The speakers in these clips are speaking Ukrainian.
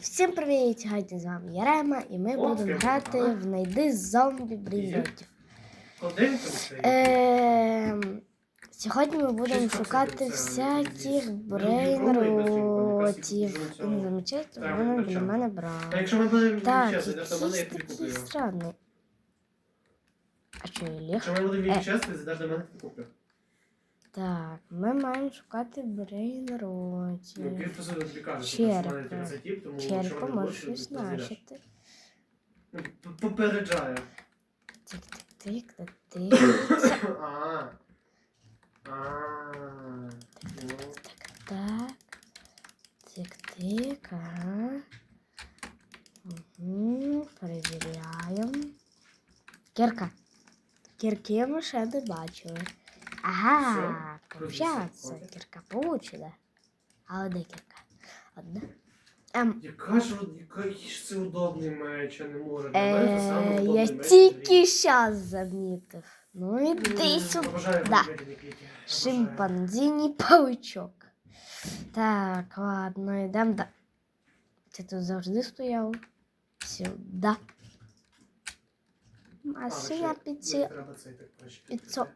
Всім привіт! Сьогодні з вами Ярема і ми О, будемо грати в найди зомбі ти стоїш? Ем, Сьогодні ми будемо шукати всяких брейнротів. не замічайте, Так, вони так. мене брали. якщо ми будемо Так, якийсь такий странний. А що, я ліг? Якщо ми будемо Е. від чесно, ти йдеш до мене, куплю. Так, ми маємо шукати Ну, каже, що Черепа. Черепа може щось ти значити. Попереджаю. Тик-тик-тик, тик. А. А. Ну, Так. Тик-тик, ага. Угу, перевіряємо. Кірка. Кірки ми ще не бачили. Ага, Всё, получається, окей. кірка получена. Але де кірка? Одна. Ем, Яка ж от- який ж це удобний меч, я не можу. Для мене це саме е, удобний я меч в тільки грі. щас замітив. Ну іди М, сюди. Обожаю Да. робити кліки. Обожаю. Шимпанзині паучок. Так, ладно, йдемо да. Ти тут завжди стояв. Сюди. Під підійти. цо-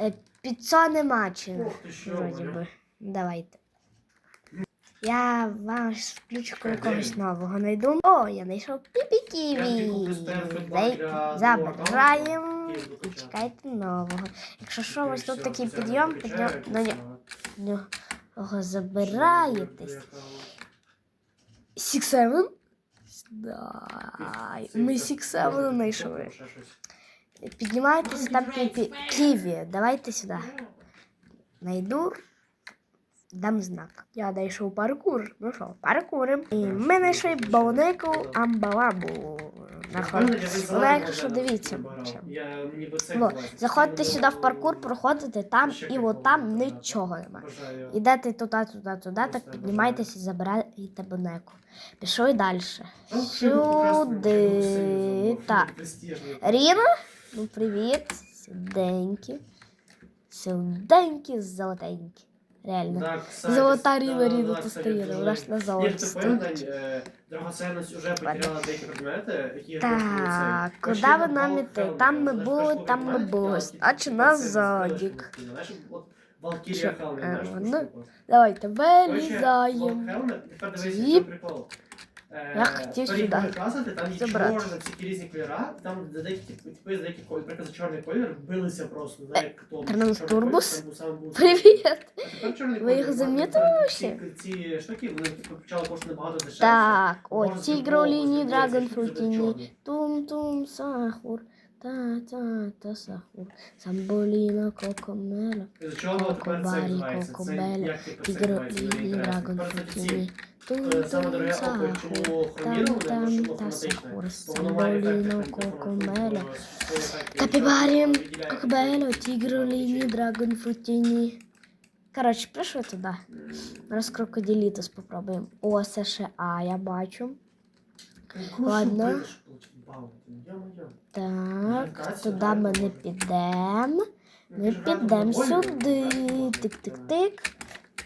е, під це нема чи Вроді би. Давайте. Я вам включу Чекай, де когось нового знайду. О, я знайшов піпі-ківі. Забираємо. Чекайте нового. Якщо що, ось тут такий підйом, підйом на нього забираєтесь. Six Seven? Дай. Ми Six знайшли. Піднімайтеся там Ківі. Давайте сюди. Найду. Дам знак. Я знайшов паркур. Ну що, паркурим. І ми знайшли баунику амбалабу. Наход. Вона, якщо дивіться. Во, бачу. Заходьте сюди в паркур, проходите там і от там нічого немає. Бажаю. Ідете туди, туди, туди, так піднімайтеся і забираєте бонеку. Пішли далі. Сюди. Так. Ріна, ну привіт. Сюденькі. Сюденькі, золотенькі. Реально. Да, кстати, Золота Ріна, Ріна тут кстати, вона ж на золоті ты понял, стоїть. Е, драгоценність вже потеряла деякі предмети, які Так, куди ви нам іти? Там ми були, там ми були. А чи нас задік? Валкірія? Е, знаєш, ну. Давайте вилізаємо. Тепер дивись, прикол. Е, Я хотів сюди. класити, там є чорні всякі різні кольора, там за деякі типи, за деякі кольори, наприклад, за чорний колір вбилися просто, не знаю, хто. Тернус Турбус? Привіт! Ви їх замітили ці- вообще? Ці штуки, вони типу, почали коштувати набагато дешевше. Так, о, тігро лінії, драгон фрутіні. Тум-тум, сахур. Та-та-та сахур. Самболіно, кокомело. З чого тепер це Кокобарі, як це Тігро? Лінії, драгон ці, фрутіні. Е, Саме дороге око, чому хроміроване, тому що Там-там воно та автоматичне. сахур. Бо воно має ефект, Самболіно, як він кокомело. свій ефект, Капібарі, якщо виділяє кокобело, якісь тігро лінії, речі. драгон фрутіні. Коротше, прийшли туди. М, Зараз крокодилітус попробуємо. О, США я бачу. Ладно. Так, туди ми не підемо. Ми підемо сюди. Тик-тик-тик.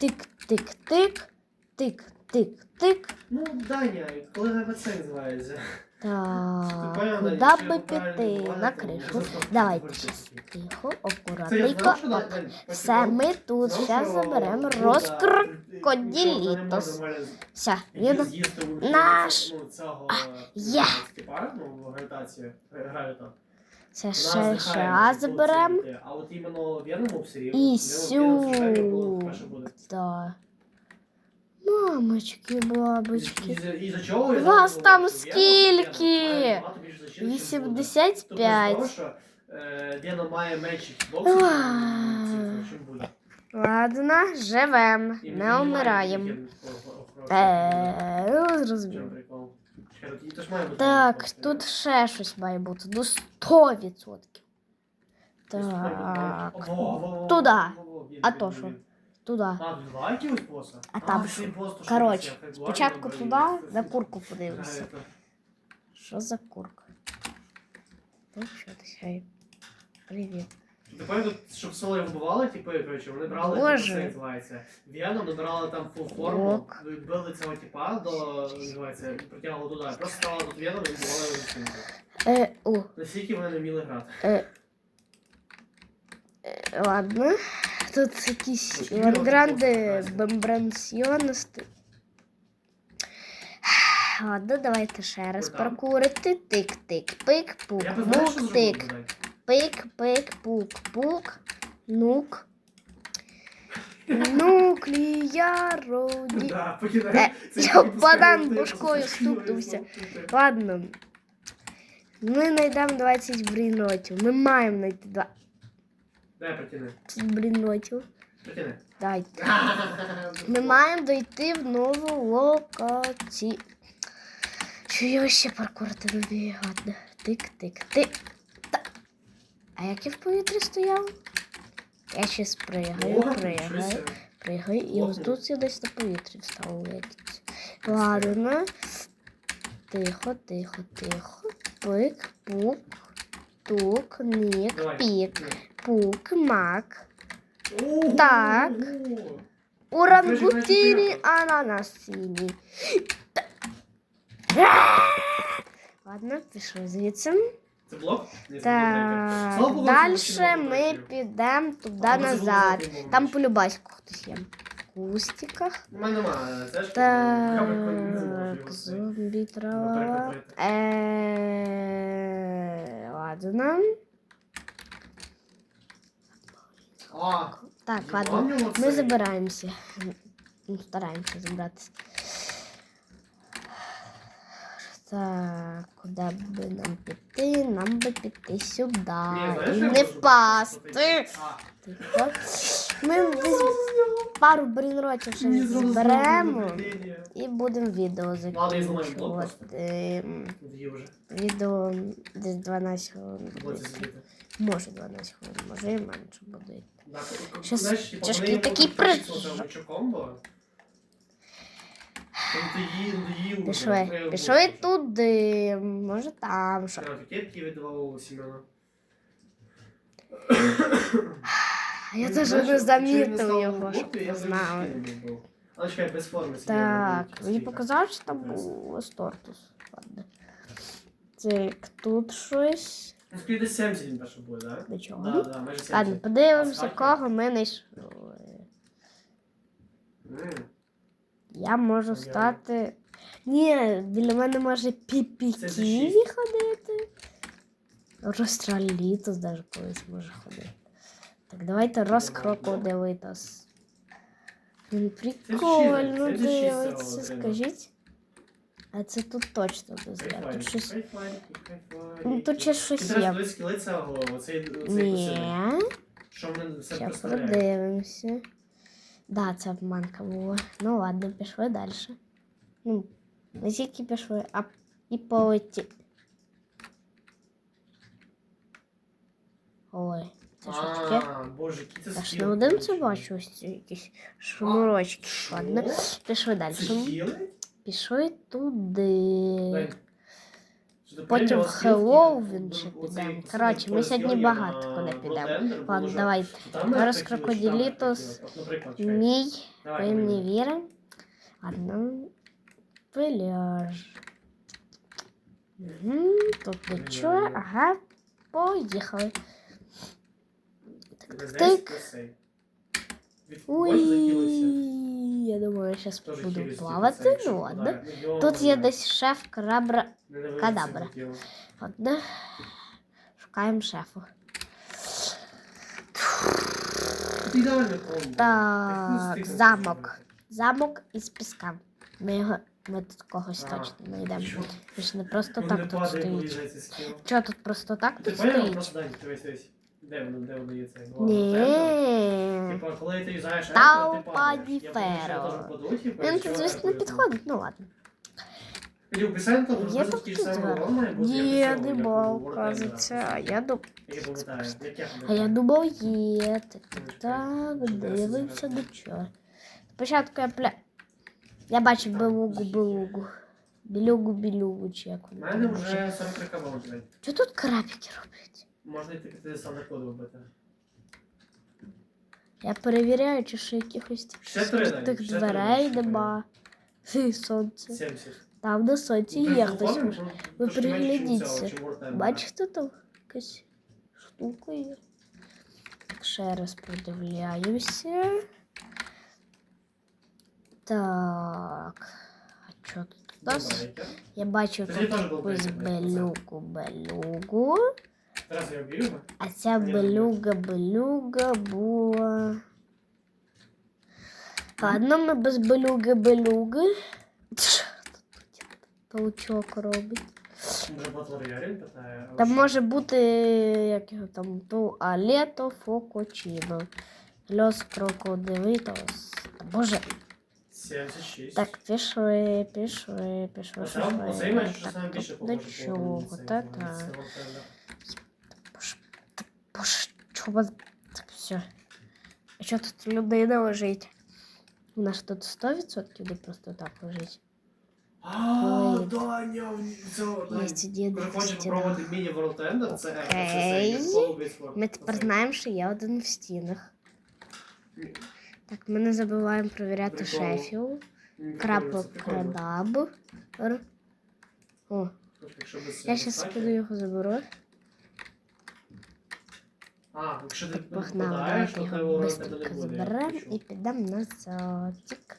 Тик-тик-тик. Тик-тик-тик. Ну, Даня, коли тебе це називається? Так, куди би піти? На кришу. Давайте щас тихо, акуратненько. Все, ми тут що заберемо розкрокоділітос. Все, Він наш. є. це ще ще заберемо. А от іменно в вірному обстрілі, І в вірному обстрілі було сю. перше буде. Да. Мамочки, бабочки. чого я Вас там скільки? Вена має набагато більше зачин, ніж Буда. Тобто з 85. того, що е, Вена має Ой. хітбоксів, ніж Ладно, живем, не о, Е, ну, зрозуміло. має бути Так, тут ще щось має бути. Ну, 100%. Ось тут має Так. Туди. він, А то що? Туди. А, два якихось боса? А там що? Коротше, спочатку туди, на курку подивимося. Що за курка? Ну що ти хай? Привіт. Ти пам'ятаєш, щоб соло вбивали, типи, коротше, вони брали, Боже. типу, це називається, Веном, набирали там фул форму, Ок. били цього типа до, називається, притягували туди, просто ставили тут Веном і вбивали стінку. Е, о, Настільки вони не вміли грати. е, е, ладно. Тут якісь Ось, Івангранди. Ладно, давайте ще раз Ой, там. паркурити. Тик-тик, пик, пук, Я би знаєш, що мук, тик. блядь? Пик, пик, пук, пук, нук. Нуклія роді. Е, я типу, банан стукнувся. стукнувся. Ладно. Ми знайдемо 20 брінотів. Ми маємо знайти 20 Дай притяни. брінотів. Притяни. Дайте. Ми маємо дойти в нову локацію. Що я ще паркурити не вмію? Ладно. Тик, тик, тик. Та. А як я в повітрі стояв? Я ще пригаю, себе. пригаю. І ось тут я десь на повітрі встав. якийсь. Ладно. Тихо, тихо, тихо. Пик, пук, тук, нік, пік. Пук, мак. Ого, Так. ого. Урангутині ананасині. Ладно, пішли звідси. Це це Так, далі ми підемо туди назад. Там полюбаську хтось є. В кустиках. Так, зомбі трава. Е, Ладно. Так, ладно. Ми забираємося. Ну, стараємося забратися. Так, куди б нам піти? Нам би піти сюди. І не впасти. Тихо. Ми десь пару брінротів ще зберемо і будемо відео закінчувати. Відео десь 12 хвилин. Може 12 хвилин, може і менше буде. Щас типу, тяжкий такий ти їв, їв. Пішли. Пішли туди. Може там що. Ракетки віддавав у Сімена. А Я Ну, теж знаєш, не замітив його, щоб не знав. Але чекай, без форми Так, мені показав, що там був Астортус. Ладно. Так, тут щось. Десь 70 він перше буде, так? До чого? Да, да, майже 70. Ладно, подивимося, Асфальт? кого ми знайшли. М, Я можу Я- стати. Ні, біля мене може Це піпіківі за ходити. Розтралітус навіть колись може ходити. Так, давайте розкрокодилитас. Він прикольно 76 дивиться, скажіть. А це тут точно не зря. Тут Хайфайки, щось. Ну тут ще щось є. цього, оцей, Ні. Що все Ще подивимося. Да, це обманка була. Ну ладно, пішли далі. Ну, не тільки пішли, а і полеті. Ой, це що таке? А, боже, які це Я ж скіли, не один це бачу, ось якісь шнурочки. Ладно, пішли Це далі. хіли? Пішли туди. Потім в Хеллоуін ще підемо. Коротше, ми сьогодні багато куди підемо. Ладно. Там Зараз чекай. Мій. Ви мені давай. Ладно. Пиляж. Угу, тут нічого. Ага. Поїхали. Десь Тик. десь Ой. Я Теж буду що Ну ладно. Ну, Тут є десь шеф крабра. Кадабра. Ладно. Шукаємо шефа. Так, замок. Замок із піска. Ми його. Ми тут когось А, точно знайдемо. Він ж не просто так тут стоїть. Чого тут просто так тут стоїть? Просто дай, дивись, дивись. Де воно, де воно є цей? Ні. Типа, коли ти юзаєш Тау ето, ти падаєш. паді Я подумав, що я феро. теж впаду, типу, Він якщо тут, звісно, ето не я підходить, ну ладно. Или у Бесента Є приблизно тут такий ж самий зверху? урон має бути, як у Є, цього, як не у мав, Wordendera. кажеться. А я дум... Я пам'ятаю, як я А я пам'ятаю. думав, є. Так, так, так, Чекай, дивимося зараз до чого. Спочатку я пля... Я бачив белугу, белугу. Білюгу, білюгу, чи як У воно мене там вже. вже 43 кабан, блядь. Що тут крапіки роблять? Можна йти ти сам на код вибити. Я перевіряю, чи ще якихось тих дверей нема. Фі, сонце. 70. Там на сонці є хтось. Ви приглядіться. Бачите там якась штука є. Так, ще раз продивляємося. Так. А що тут у нас? Я бачу якусь прикольний я об'явимо. А ця белюга, белюга була. Ладно, ми без белюги, белюги. Що тут Паучок робить. Може Там може бути як його там туалето фокочино. Льос крокодилитос. Боже, 76. так, пішли, пішли, пішли. Оце, оцей меч, що Так. До чого? по цей, Та ну, та. це Word Ender. Боже, та боже, чого? Так, все. А що тут людина лежить? Вона ж тут 100% не просто так лежить. А. Даня, це Даня. Є ці Коли хочеш стіна. міні World Ender, це це Окей. це Follow Word. Ми тепер Оцей. знаємо, що є один в стінах. Так, ми не забуваємо перевіряти Прикол. шефів. М, Крапок прикольно, прикольно. крадаб. Р. О, Якщо без я цього зараз піду його заберу. А, якщо ти попадаєш, то тебе World не буде. заберемо і підемо на Тік.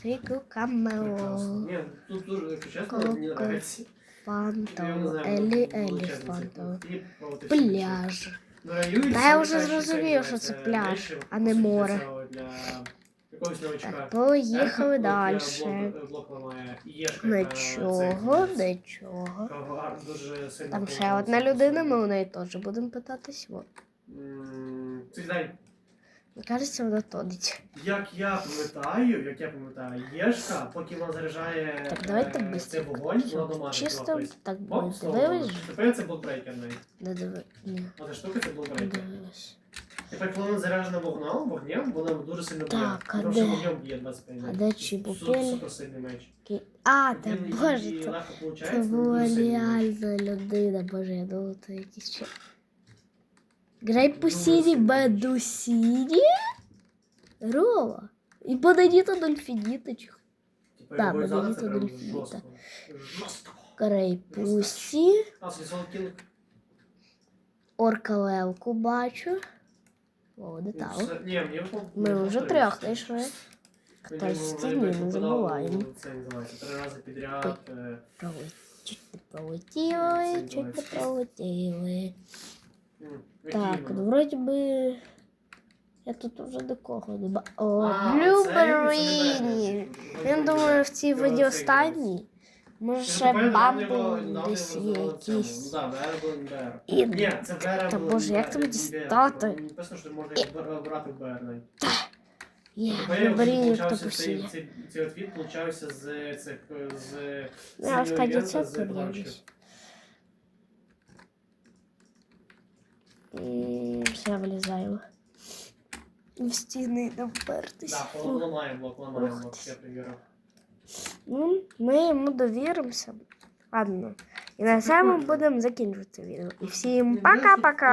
Фіку камео. Ні, тут дуже, якщо чесно, мені подобається. Фанто. Елі Елі всі Пляж. Ну, Та я вже зрозумів, що це пляж, а не море. Якогось новачка. Поїхали далі. Нічого, нічого. Там ще одна людина, ми у неї теж будемо питатись. Мені кажеться, вона тонеть. як я пам'ятаю, як я пам'ятаю, Єшка, поки вона заряджає Так, давайте е, цей вогонь, вона домажить. Чисто так Оп, слово. Тепер це блокбрейкер навіть. Не диви. Ні, Оця штука це блокбрейкер. Тепер, коли вона заряджена вогнем, вогнем, вона дуже сильно б'є. Так, а Тому що де? вогнем б'є 25 А метрів. де Су- Чебупель? Супер сильний меч. Ки- А, та Він боже, і це, легко це получається, але була дуже сильний меч. реальна людина. Боже, я думала, це якийсь. Грай по Дуже сірі, сильний бедусірі? Рома. І Бонадіто Дольфініточку. Типу, Да, його взяли, це це прям дельфініта. жорстко. Жорстко. Грай А, Солісон Кінг. Бачу. О, детал. Ми вже трьох знайшли. Хтось воно стіні, не забуваємо. Е, Чуть не пролетіли, чуть не пролетіли. Так, ну вроді би. Я тут вже нікого не бачу. О, Блюберіні. Він думаю, в цій цей останній. Може недавно десь є якийсь. Ну. І- Та боже, як тобі дістати? Написано, що можна брати в Bear. Є, Блюберіні, хто посіє. цей, отвіт получався з цих з Я сказати, це подивлюсь. подарунків. Все вилізаю. В стіни не впертись. Да, ламаємо блок, ламаємо Ух блок, я перевірив. Ну, ми йому довіримося. Ладно. І на цьому будемо закінчувати відео. І всім пока-пока!